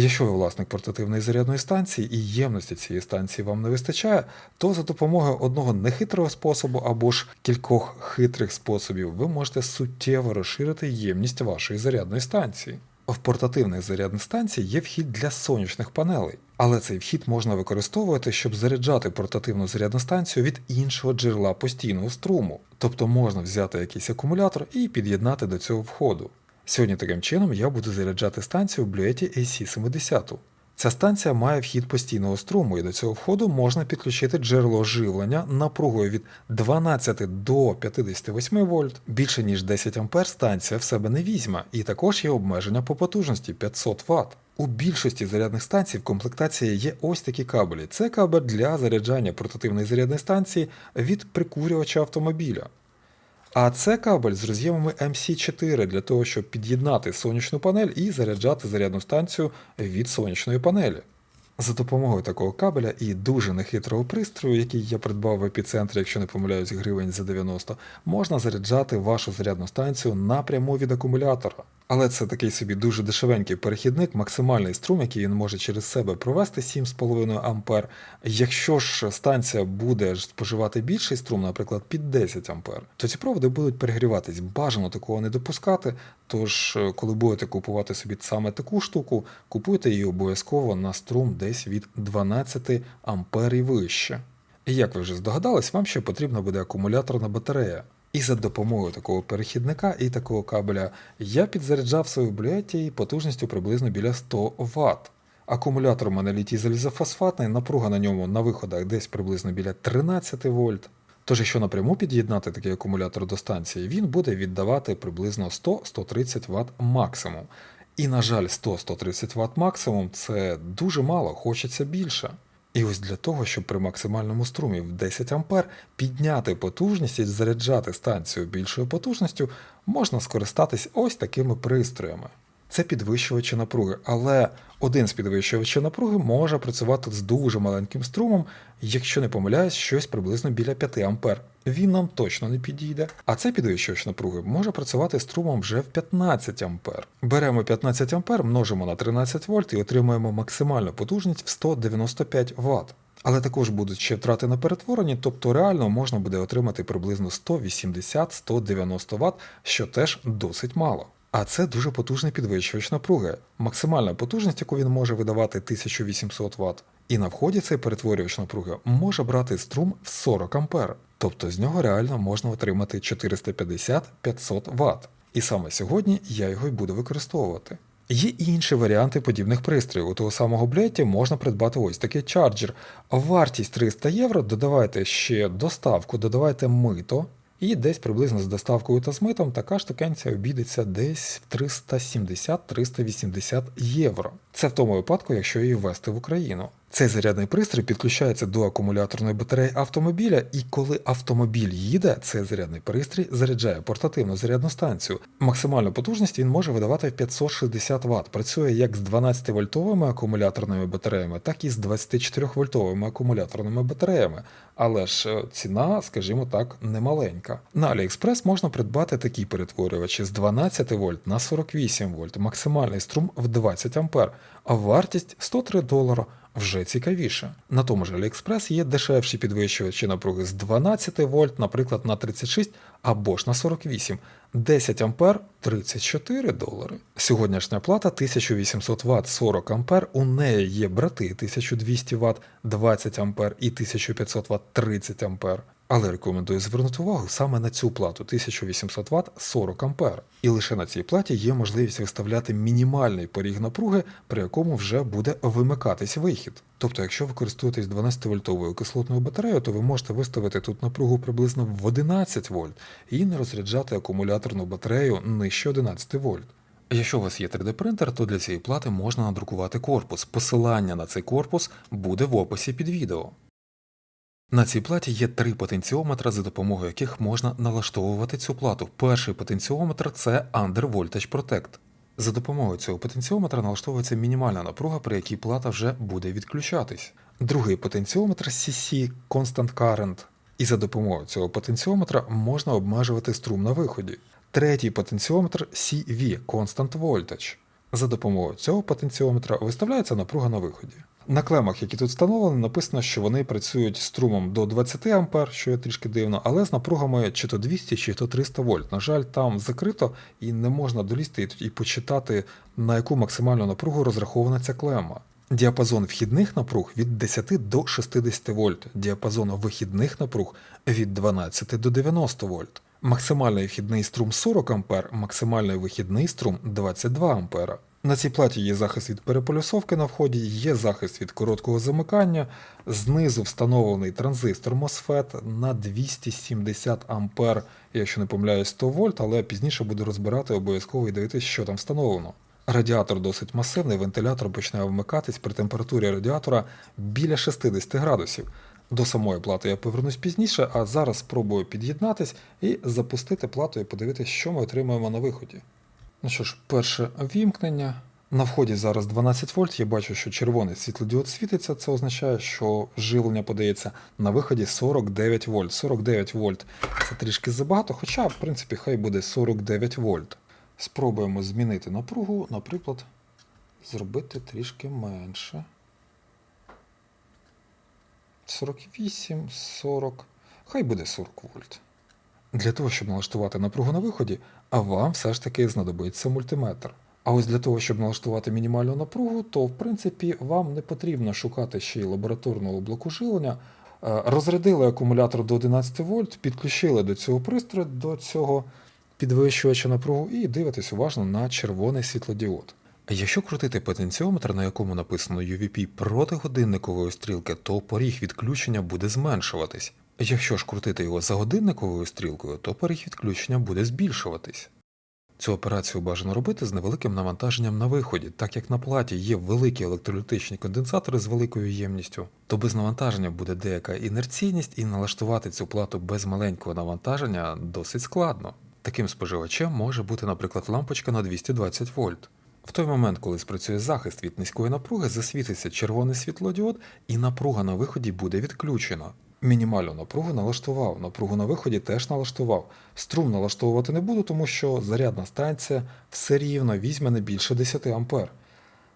Якщо ви власник портативної зарядної станції і ємності цієї станції вам не вистачає, то за допомогою одного нехитрого способу або ж кількох хитрих способів ви можете суттєво розширити ємність вашої зарядної станції. В портативних зарядних станцій є вхід для сонячних панелей, але цей вхід можна використовувати, щоб заряджати портативну зарядну станцію від іншого джерела постійного струму. Тобто можна взяти якийсь акумулятор і під'єднати до цього входу. Сьогодні таким чином я буду заряджати станцію в Bluetooth AC70. Ця станція має вхід постійного струму, і до цього входу можна підключити джерело живлення напругою від 12 до 58 вольт. Більше ніж 10 А станція в себе не візьме, і також є обмеження по потужності 500 Вт. У більшості зарядних станцій в комплектації є ось такі кабелі. Це кабель для заряджання портативної зарядної станції від прикурювача автомобіля. А це кабель з роз'ємами MC4 для того, щоб під'єднати сонячну панель і заряджати зарядну станцію від сонячної панелі. За допомогою такого кабеля і дуже нехитрого пристрою, який я придбав в епіцентрі, якщо не помиляюсь, гривень за 90, можна заряджати вашу зарядну станцію напряму від акумулятора. Але це такий собі дуже дешевенький перехідник, максимальний струм, який він може через себе провести 7,5 А. Якщо ж станція буде споживати більший струм, наприклад, під 10 А, то ці проводи будуть перегріватись. Бажано такого не допускати. Тож, е, коли будете купувати собі саме таку штуку, купуйте її обов'язково на струм десь від 12 А і вище. І як ви вже здогадались, вам ще потрібна буде акумуляторна батарея. І за допомогою такого перехідника і такого кабеля я підзаряджав свою блюеті потужністю приблизно біля 100 Вт. Акумулятор у мене літій залізофосфатний, напруга на ньому на виходах десь приблизно біля 13 вольт. Тож, якщо напряму під'єднати такий акумулятор до станції, він буде віддавати приблизно 100-130 Вт максимум. І, на жаль, 100-130 Вт максимум це дуже мало, хочеться більше. І ось для того, щоб при максимальному струмі в 10 А підняти потужність і заряджати станцію більшою потужністю, можна скористатись ось такими пристроями. Це підвищувачі напруги, але один з підвищувачів напруги може працювати з дуже маленьким струмом, якщо не помиляюсь, щось приблизно біля 5 А. Він нам точно не підійде. А цей підвищувач напруги може працювати струмом вже в 15 А. Беремо 15 А, множимо на 13 вольт і отримуємо максимальну потужність в 195 Вт. Але також будуть ще втрати на перетворенні, тобто реально можна буде отримати приблизно 180-190 Вт, що теж досить мало. А це дуже потужний підвищувач напруги. Максимальна потужність, яку він може видавати 1800 Вт. І на вході цей перетворювач напруги може брати струм в 40 А. Тобто з нього реально можна отримати 450-500 Вт. І саме сьогодні я його й буду використовувати. Є і інші варіанти подібних пристроїв. У того самого блеті можна придбати ось такий чарджер. Вартість 300 євро, додавайте ще доставку, додавайте мито, і десь приблизно з доставкою та з така штукенція обійдеться десь в 370-380 євро. Це в тому випадку, якщо її ввести в Україну. Цей зарядний пристрій підключається до акумуляторної батареї автомобіля, і коли автомобіль їде, цей зарядний пристрій заряджає портативну зарядну станцію. Максимальну потужність він може видавати в 560 Вт. Працює як з 12-вольтовими акумуляторними батареями, так і з 24-вольтовими акумуляторними батареями. Але ж е, ціна, скажімо так, немаленька. На AliExpress можна придбати такі перетворювачі з 12 вольт на 48 вольт, максимальний струм в 20 А, а вартість 103 долара вже цікавіше. На тому ж AliExpress є дешевші підвищувачі напруги з 12 вольт, наприклад, на 36 або ж на 48. 10 ампер 34 долари. Сьогоднішня плата 1800 Вт 40 ампер. У неї є брати 1200 Вт 20 ампер і 1500 Вт 30 ампер. Але рекомендую звернути увагу саме на цю плату 1800 Вт 40 А. І лише на цій платі є можливість виставляти мінімальний поріг напруги, при якому вже буде вимикатись вихід. Тобто, якщо ви користуєтесь 12-вольтовою кислотною батареєю, то ви можете виставити тут напругу приблизно в 11 вольт і не розряджати акумуляторну батарею нижче 11 вольт. Якщо у вас є 3D-принтер, то для цієї плати можна надрукувати корпус. Посилання на цей корпус буде в описі під відео. На цій платі є три потенціометри, за допомогою яких можна налаштовувати цю плату. Перший потенціометр це Under Voltage Protect. За допомогою цього потенціометра налаштовується мінімальна напруга, при якій плата вже буде відключатись. Другий потенціометр CC Constant Current. І за допомогою цього потенціометра можна обмежувати струм на виході. Третій потенціометр CV Constant Voltage. За допомогою цього потенціометра виставляється напруга на виході. На клемах, які тут встановлені, написано, що вони працюють струмом до 20 А, що є трішки дивно, але з напругами чи то 200, чи то 300 вольт. На жаль, там закрито і не можна долізти і- почитати, на яку максимальну напругу розрахована ця клема. Діапазон вхідних напруг від 10 до 60 вольт, діапазон вихідних напруг від 12 до 90 вольт. Максимальний вхідний струм 40 А, максимальний вихідний струм 22 А. На цій платі є захист від переполюсовки на вході, є захист від короткого замикання, знизу встановлений транзистор MOSFET на 270 А, якщо не помиляюсь, 100 вольт, але пізніше буду розбирати обов'язково і дивитися, що там встановлено. Радіатор досить масивний, вентилятор починає вмикатись при температурі радіатора біля 60 градусів. До самої плати я повернусь пізніше, а зараз спробую під'єднатись і запустити плату і подивитися, що ми отримаємо на виході. Ну що ж, перше вімкнення. На вході зараз 12 вольт. Я бачу, що червоний світлодіод світиться. Це означає, що живлення подається на виході 49 вольт. 49 вольт це трішки забагато, хоча, в принципі, хай буде 49 вольт. Спробуємо змінити напругу, наприклад, зробити трішки менше. 48, 40, хай буде 40 вольт. Для того, щоб налаштувати напругу на виході, а вам все ж таки знадобиться мультиметр. А ось для того, щоб налаштувати мінімальну напругу, то в принципі вам не потрібно шукати ще й лабораторного блоку живлення. Е, Розрядили акумулятор до 11 вольт, підключили до цього пристрою, до цього підвищувача напругу і дивитесь уважно на червоний світлодіод. Якщо крутити потенціометр, на якому написано UVP проти годинникової стрілки, то поріг відключення буде зменшуватись. Якщо ж крутити його за годинниковою стрілкою, то поріг відключення буде збільшуватись. Цю операцію бажано робити з невеликим навантаженням на виході, так як на платі є великі електролітичні конденсатори з великою ємністю, то без навантаження буде деяка інерційність і налаштувати цю плату без маленького навантаження досить складно. Таким споживачем може бути, наприклад, лампочка на 220 вольт. В той момент, коли спрацює захист від низької напруги, засвітиться червоний світлодіод і напруга на виході буде відключена. Мінімальну напругу налаштував, напругу на виході теж налаштував. Струм налаштовувати не буду, тому що зарядна станція все рівно візьме не більше 10 А.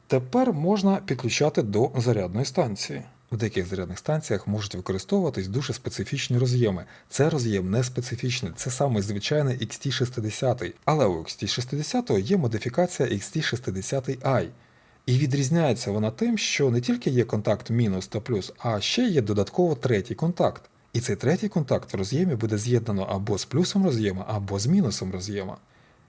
Тепер можна підключати до зарядної станції. В деяких зарядних станціях можуть використовуватись дуже специфічні роз'єми. Це роз'єм не специфічний, це саме звичайний XT60. Але у XT60 є модифікація XT60i. І відрізняється вона тим, що не тільки є контакт мінус та плюс, а ще є додатково третій контакт. І цей третій контакт в роз'ємі буде з'єднано або з плюсом роз'єма, або з мінусом роз'єма.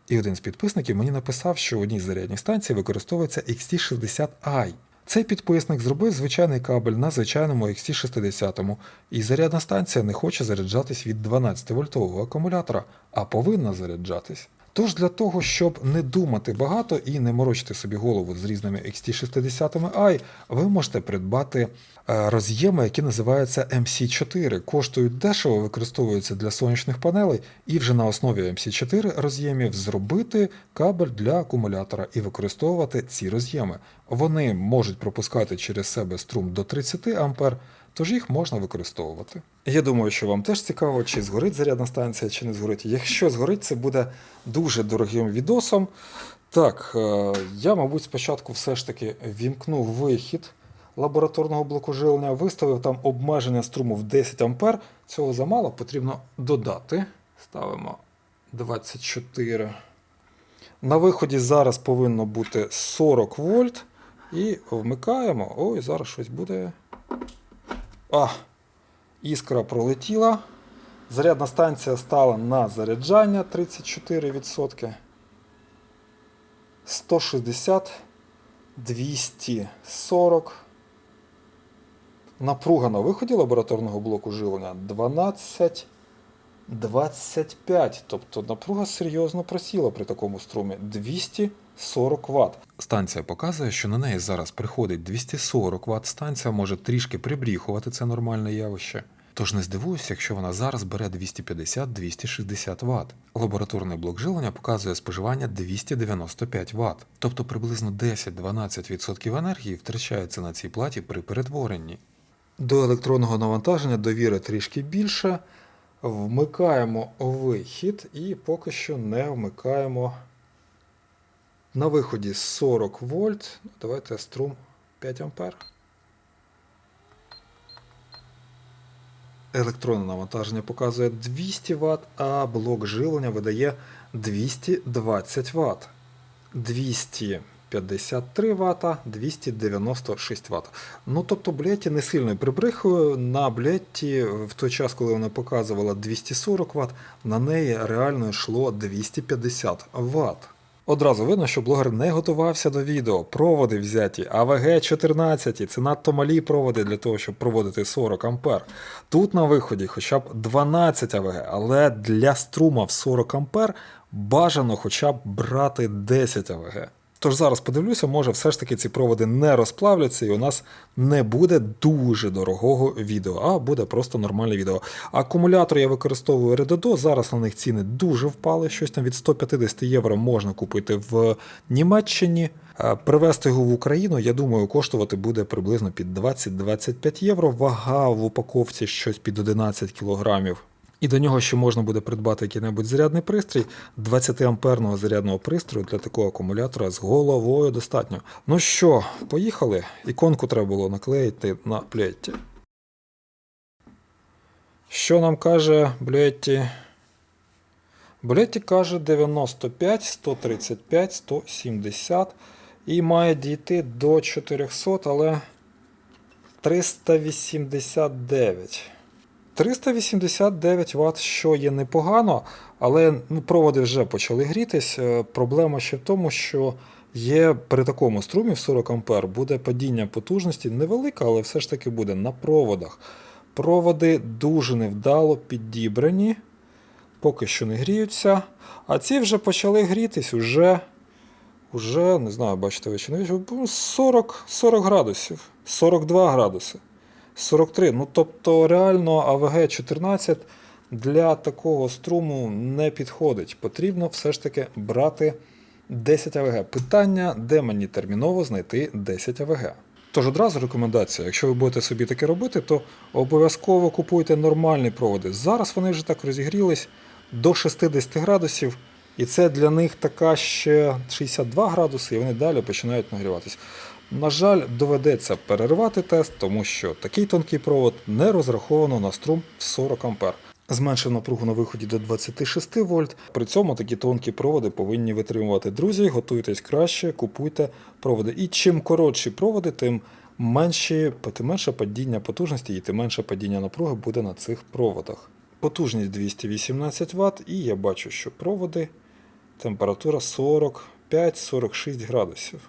І один з підписників мені написав, що в одній зарядній станції використовується XT60i. Цей підписник зробив звичайний кабель на звичайному XT60, і зарядна станція не хоче заряджатись від 12-вольтового акумулятора, а повинна заряджатись. Тож для того, щоб не думати багато і не морочити собі голову з різними XT60i, ви можете придбати е, роз'єми, які називаються MC4. Коштують дешево, використовуються для сонячних панелей, і вже на основі MC4 роз'ємів зробити кабель для акумулятора і використовувати ці роз'єми. Вони можуть пропускати через себе струм до 30 А, тож їх можна використовувати. Я думаю, що вам теж цікаво, чи згорить зарядна станція, чи не згорить. Якщо згорить, це буде дуже дорогим відосом. Так, е, я, мабуть, спочатку все ж таки вімкнув вихід лабораторного блоку живлення, виставив там обмеження струму в 10 А. Цього замало, потрібно додати. Ставимо 24. На виході зараз повинно бути 40 вольт. І вмикаємо. Ой, зараз щось буде. А, іскра пролетіла. Зарядна станція стала на заряджання 34%. 160, 240. Напруга на виході лабораторного блоку живлення 12, 25. Тобто напруга серйозно просіла при такому струмі 240 Вт. Станція показує, що на неї зараз приходить 240 Вт. Станція може трішки прибріхувати це нормальне явище. Тож не здивуюся, якщо вона зараз бере 250-260 Вт. Лабораторний блок живлення показує споживання 295 Вт, тобто приблизно 10-12% енергії втрачається на цій платі при перетворенні. До електронного навантаження довіри трішки більше. Вмикаємо вихід і поки що не вмикаємо На виході 40 вольт. Давайте струм 5 ампер. Електронне навантаження показує 200 Вт, а блок живлення видає 220 Вт. 253 Вт, 296 Вт. Ну тобто Блетті не сильно прибрехує. На Блетті в той час, коли вона показувала 240 Вт, на неї реально йшло 250 Вт. Одразу видно, що блогер не готувався до відео. Проводи взяті, АВГ 14 це надто малі проводи для того, щоб проводити 40 ампер. Тут на виході хоча б 12 АВГ, але для струма в 40 ампер бажано хоча б брати 10 АВГ. Тож зараз подивлюся, може все ж таки ці проводи не розплавляться і у нас не буде дуже дорогого відео, а буде просто нормальне відео. Акумулятор я використовую Redodo, зараз на них ціни дуже впали, щось там від 150 євро можна купити в Німеччині. Е, Привезти його в Україну, я думаю, коштувати буде приблизно під 20-25 євро. Вага в упаковці щось під 11 кілограмів. І до нього ще можна буде придбати який-небудь зарядний пристрій. 20-амперного зарядного пристрою для такого акумулятора з головою достатньо. Ну що, поїхали? Іконку треба було наклеїти на плеті. Що нам каже Блетті? Блетті каже 95, 135, 170 і має дійти до 400, але 389. 389 Вт, що є непогано, але ну, проводи вже почали грітись. Е, Проблема ще в тому, що є при такому струмі в 40 А буде падіння потужності невелике, але все ж таки буде на проводах. Проводи дуже невдало підібрані, поки що не гріються. А ці вже почали грітись уже, уже не знаю, бачите ви чи не бачите, 40, 40 градусів, 42 градуси. 43. Ну тобто реально АВГ 14 для такого струму не підходить. Потрібно все ж таки брати 10 АВГ. Питання, де мені терміново знайти 10 АВГ. Тож одразу рекомендація, якщо ви будете собі таке робити, то обов'язково купуйте нормальні проводи. Зараз вони вже так розігрілись до 60 градусів, і це для них така ще 62 градуси, і вони далі починають нагріватись. На жаль, доведеться перервати тест, тому що такий тонкий провод не розраховано на струм в 40 А. Зменшив напругу на виході до 26 вольт. При цьому такі тонкі проводи повинні витримувати. Друзі, готуйтесь краще, купуйте проводи. І чим коротші проводи, тим менші, тим менше падіння потужності і тим менше падіння напруги буде на цих проводах. Потужність 218 Вт, і я бачу, що проводи температура 45-46 градусів.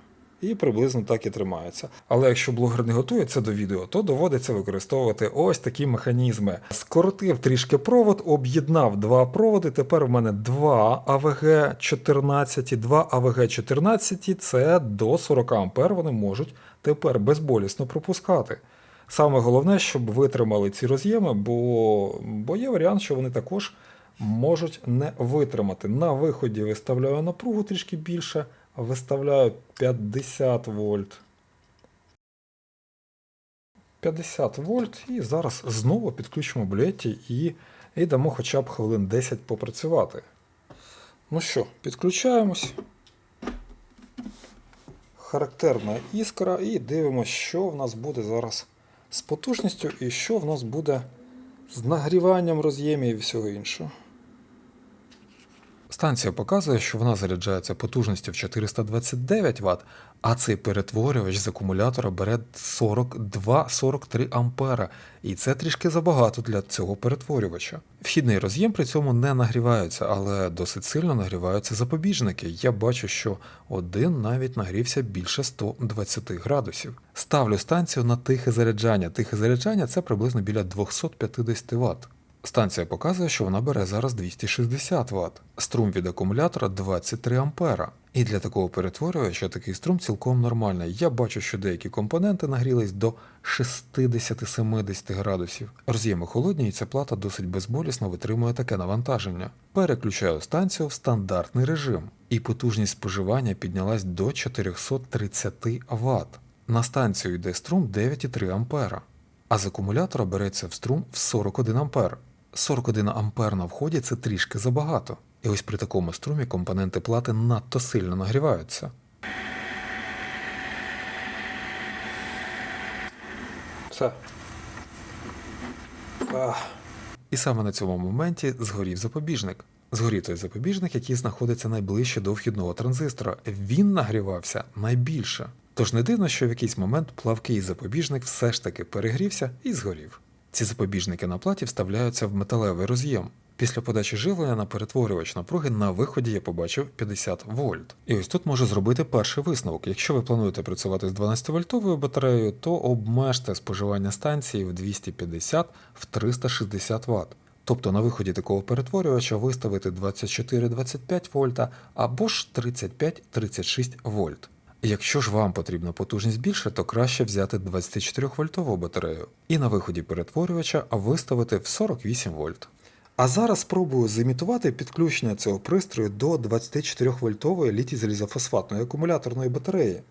І приблизно так і тримається. Але якщо блогер не готується до відео, то доводиться використовувати ось такі механізми. Скоротив трішки провод, об'єднав два проводи. Тепер в мене два АВГ 14 і два АВГ 14 це до 40 А вони можуть тепер безболісно пропускати. Саме головне, щоб витримали ці роз'єми, бо, бо є варіант, що вони також можуть не витримати. На виході виставляю напругу трішки більше, виставляю 50 вольт. 50 вольт і зараз знову підключимо блеті і, і дамо хоча б хвилин 10 попрацювати. Ну що, підключаємось. Характерна іскра, і дивимося, що в нас буде зараз з потужністю і що в нас буде з нагріванням роз'ємів і всього іншого. Станція показує, що вона заряджається потужністю в 429 Вт, а цей перетворювач з акумулятора бере 42-43 ампера, і це трішки забагато для цього перетворювача. Вхідний роз'єм при цьому не нагрівається, але досить сильно нагріваються запобіжники. Я бачу, що один навіть нагрівся більше 120 градусів. Ставлю станцію на тихе заряджання. Тихе заряджання це приблизно біля 250 Вт. Станція показує, що вона бере зараз 260 Вт. Струм від акумулятора 23 А. І для такого перетворювача такий струм цілком нормальний. Я бачу, що деякі компоненти нагрілись до 60-70 градусів. Роз'єми холодні, і ця плата досить безболісно витримує таке навантаження. Переключаю станцію в стандартний режим, і потужність споживання піднялась до 430 Вт. На станцію йде струм 9,3 А. А з акумулятора береться в струм в 41 А. 41 ампер на вході це трішки забагато. І ось при такому струмі компоненти плати надто сильно нагріваються. Все. І саме на цьому моменті згорів запобіжник. Згорів той запобіжник, який знаходиться найближче до вхідного транзистора. Він нагрівався найбільше. Тож не дивно, що в якийсь момент плавкий запобіжник все ж таки перегрівся і згорів. Ці запобіжники на платі вставляються в металевий роз'єм. Після подачі живлення на перетворювач напруги на виході я побачив 50 вольт. І ось тут можу зробити перший висновок. Якщо ви плануєте працювати з 12 вольтовою батареєю, то обмежте споживання станції в 250 в 360 Вт. Тобто на виході такого перетворювача виставити 24-25 вольта або ж 35-36 вольт. Якщо ж вам потрібна потужність більше, то краще взяти 24 вольтову батарею і на виході перетворювача виставити в 48 вольт. А зараз спробую зімітувати підключення цього пристрою до 24 вольтової літій залізофосфатної акумуляторної батареї.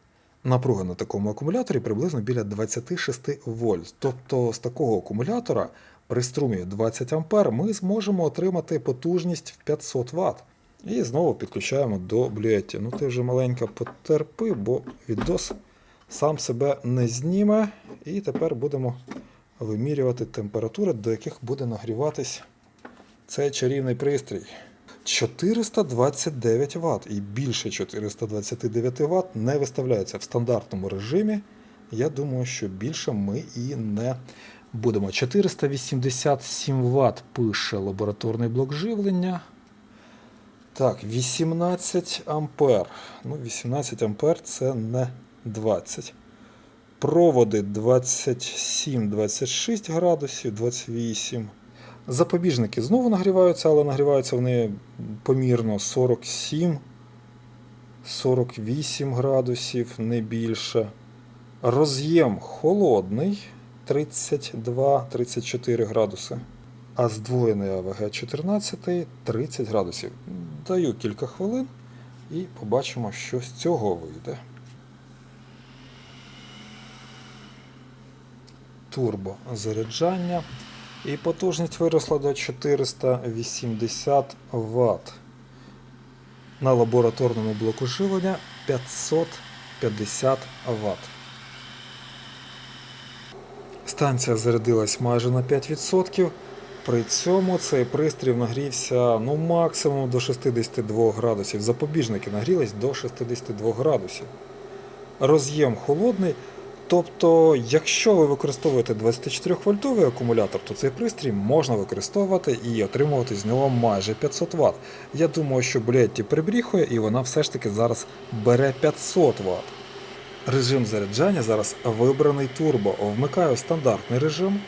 Напруга на такому акумуляторі приблизно біля 26 вольт. Тобто з такого акумулятора при струмі 20 А ми зможемо отримати потужність в 500 Вт. І знову підключаємо до блюетті. Ну ти вже маленько потерпи, бо відос сам себе не зніме. І тепер будемо вимірювати температури, до яких буде нагріватись цей чарівний пристрій. 429 Вт і більше 429 Вт не виставляється в стандартному режимі. Я думаю, що більше ми і не будемо. 487 Вт пише лабораторний блок живлення. Так, 18 ампер. Ну, 18 ампер це не 20. Проводи 27-26 градусів, 28. Запобіжники знову нагріваються, але нагріваються вони помірно 47, 48 градусів, не більше. Роз'єм холодний 32-34 градуси. А здвоєний АВГ 14 30 градусів. Даю кілька хвилин і побачимо, що з цього вийде. Турбо заряджання. І потужність виросла до 480 Вт. На лабораторному блоку живлення 550 Вт. Станція зарядилась майже на 5%. При цьому цей пристрій нагрівся ну, максимум до 62 градусів. Запобіжники нагрілись до 62 градусів. Роз'єм холодний. Тобто, якщо ви використовуєте 24 вольтовий акумулятор, то цей пристрій можна використовувати і отримувати з нього майже 500 Вт. Я думаю, що Блетті прибріхує і вона все ж таки зараз бере 500 Вт. Режим заряджання зараз вибраний турбо. Вмикаю стандартний режим.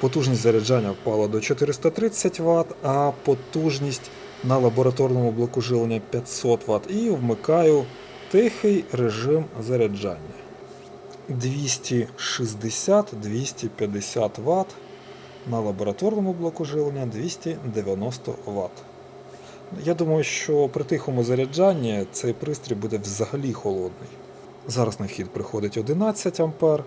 Потужність заряджання впала до 430 Вт, а потужність на лабораторному блоку живлення 500 Вт. І вмикаю тихий режим заряджання. 260-250 Вт. На лабораторному блоку живлення 290 Вт. Я думаю, що при тихому заряджанні цей пристрій буде взагалі холодний. Зараз на вхід приходить 11 А.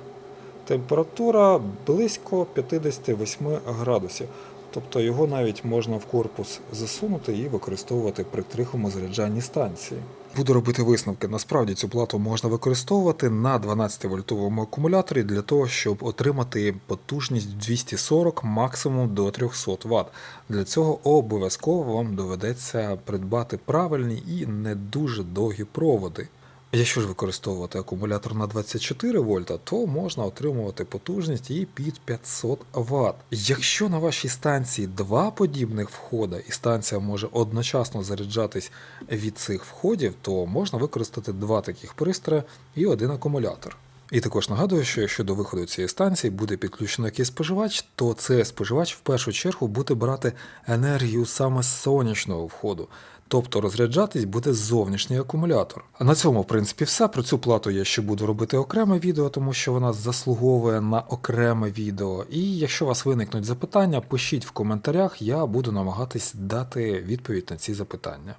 Температура близько 58 градусів. Тобто його навіть можна в корпус засунути і використовувати при тихому заряджанні станції. Буду робити висновки. Насправді цю плату можна використовувати на 12-вольтовому акумуляторі для того, щоб отримати потужність 240 максимум до 300 Вт. Для цього обов'язково вам доведеться придбати правильні і не дуже довгі проводи. Якщо ж використовувати акумулятор на 24 вольта, то можна отримувати потужність і під 500 Вт. Якщо на вашій станції два подібних входа, і станція може одночасно заряджатись від цих входів, то можна використати два таких пристрої і один акумулятор. І також нагадую, що якщо до виходу цієї станції буде підключено якийсь споживач, то цей споживач в першу чергу буде брати енергію саме з сонячного входу. Тобто розряджатись буде зовнішній акумулятор. А на цьому, в принципі, все. Про цю плату я ще буду робити окреме відео, тому що вона заслуговує на окреме відео. І якщо у вас виникнуть запитання, пишіть в коментарях, я буду намагатись дати відповідь на ці запитання.